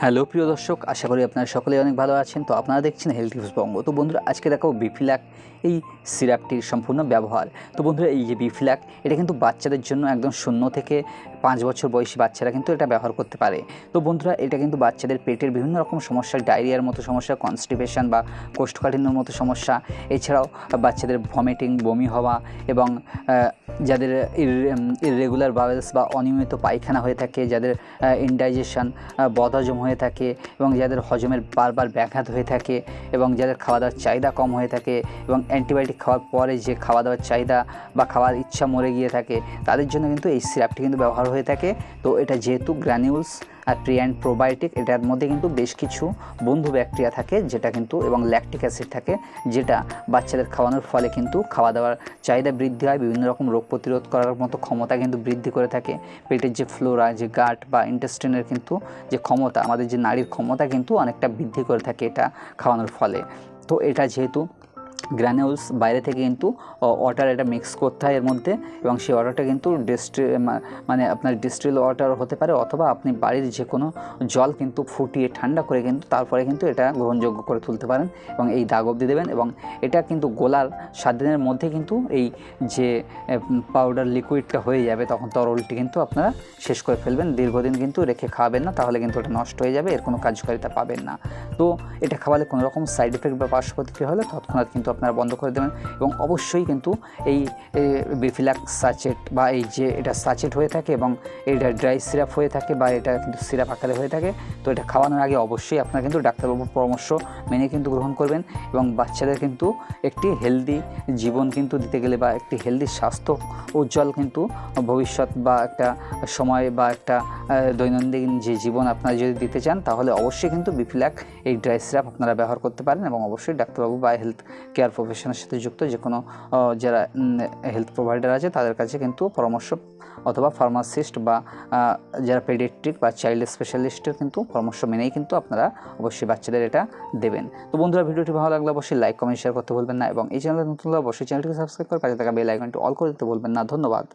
Hello, প্রিয় দর্শক, আশা করি আপনারা সকলেই অনেক ভালো আছেন। তো আপনারা দেখছেন হেলথ টিপস বঙ্গ তো বন্ধুরা, আজকে দেখাবো বিফিলাক এই সিরাপটির সম্পূর্ণ ব্যবহার। তো বন্ধুরা, এই যে বিফিলাক এটা কিন্তু বাচ্চাদের জন্য একদম শূন্য থেকে পাঁচ বছর বয়সী বাচ্চারা কিন্তু এটা ব্যবহার করতে পারে। তো বন্ধুরা, এটা কিন্তু বাচ্চাদের পেটের বিভিন্ন রকম সমস্যা, ডায়রিয়ার মতো সমস্যা কনস্টিপেশন বা কোষ্ঠকাঠিন্যর মতো সমস্যা। এছাড়াও বাচ্চাদের ভমিটিং বমি হওয়া এবং যাদের ইরেগুলার বাবেলস বা অনিয়মিত পায়খানা হয়ে থাকে, যাদের ইনডাইজেশন বদহজম হয়ে থাকে এবং যাদের হজমের বারবার ব্যাঘাত হয়ে থাকে এবং যাদের খাওয়া দাওয়ার চাহিদা কম হয়ে থাকে এবং অ্যান্টিবায়োটিক খাওয়ার পরে যে খাওয়া দাওয়ার চাহিদা বা খাওয়ার ইচ্ছা মরে গিয়ে থাকে, তাদের জন্য কিন্তু এই সিরাপটি কিন্তু ব্যবহার হয়ে থাকে। তো এটা যেহেতু গ্র্যানিউলস আর প্রি অ্যান্ড প্রোবায়োটিক, এটার মধ্যে কিন্তু বেশ কিছু বন্ধু ব্যাকটেরিয়া থাকে, যেটা কিন্তু, এবং ল্যাকটিক অ্যাসিড থাকে, যেটা বাচ্চাদের খাওয়ানোর ফলে কিন্তু খাওয়া দাওয়ার চাহিদা বৃদ্ধি হয়, বিভিন্ন রকম রোগ প্রতিরোধ করার মতো ক্ষমতা কিন্তু বৃদ্ধি করে থাকে। পেটের যে ফ্লোরা যে গাট বা ইন্টেস্টিনের কিন্তু যে ক্ষমতা, আমাদের যে নারীর ক্ষমতা কিন্তু অনেকটা বৃদ্ধি করে থাকে এটা খাওয়ানোর ফলে। তো এটা যেহেতু গ্রানিউলস বাইরে থেকে কিন্তু ওয়াটার এটা মিক্স করতে হয় এর মধ্যে এবং সেই ওয়াটারটা কিন্তু ডিস্ট্রি মানে আপনার ডিস্ট্রিল ওয়াটার হতে পারে অথবা আপনি বাড়ির যে কোনো জল কিন্তু ফুটিয়ে ঠান্ডা করে কিন্তু তারপরে কিন্তু এটা গ্রহণযোগ্য করে তুলতে পারেন এবং এই দাগ অবধি দেবেন এবং এটা কিন্তু গোলার সাত দিনের মধ্যে কিন্তু এই যে পাউডার লিকুইডটা হয়ে যাবে তখন তরলটি কিন্তু আপনারা শেষ করে ফেলবেন। দীর্ঘদিন কিন্তু রেখে খাওয়াবেন না, তাহলে কিন্তু এটা নষ্ট হয়ে যাবে, এর কোনো কার্যকারিতা পাবেন না। তো এটা খাওয়ালে কোনো রকম সাইড এফেক্ট বা পার্শ্ব প্রতিক্রিয়া হলে তৎক্ষণাৎ কিন্তু আপনারা বন্ধ করে দেবেন এবং অবশ্যই কিন্তু এই বিফিলাক সাচেট বা এই যে এটা সাচেট হয়ে থাকে এবং এটা ড্রাই সিরাপ হয়ে থাকে বা এটা কিন্তু সিরাপ আকারে হয়ে থাকে, তো এটা খাওয়ানোর আগে অবশ্যই আপনারা কিন্তু ডাক্তারবাবুর পরামর্শ মেনে কিন্তু গ্রহণ করবেন এবং বাচ্চাদের কিন্তু একটি হেলদি জীবন কিন্তু দিতে গেলে বা একটি হেলদি স্বাস্থ্য উজ্জ্বল কিন্তু ভবিষ্যৎ বা একটা সময় বা একটা দৈনন্দিন যে জীবন আপনারা যদি দিতে চান, তাহলে অবশ্যই কিন্তু বিফিলাক এই ড্রাই সিরাপ আপনারা ব্যবহার করতে পারেন এবং অবশ্যই ডাক্তারবাবু বা হেলথ কেয়ার প্রফেশনের সাথে যুক্ত, যে কোনো যারা হেলথ প্রোভাইডার আছে, তাদের কাছে কিন্তু পরামর্শ অথবা ফার্মাসিস্ট বা যারা পেডিয়াট্রিক বা চাইল্ড স্পেশালিস্টের কিন্তু পরামর্শ মেনেই কিন্তু আপনারা অবশ্যই বাচ্চাদের এটা দেবেন। তো বন্ধুরা, ভিডিওটি ভালো লাগলে অবশ্যই লাইক কমেন্ট শেয়ার করতে বলবেন না এবং এই চ্যানেলে নতুন অবশ্যই চ্যানেলটিকে সাবস্ক্রাইব করে পাশে থাকা বেল আইকনটি অল করে দিতে বলবেন না। ধন্যবাদ।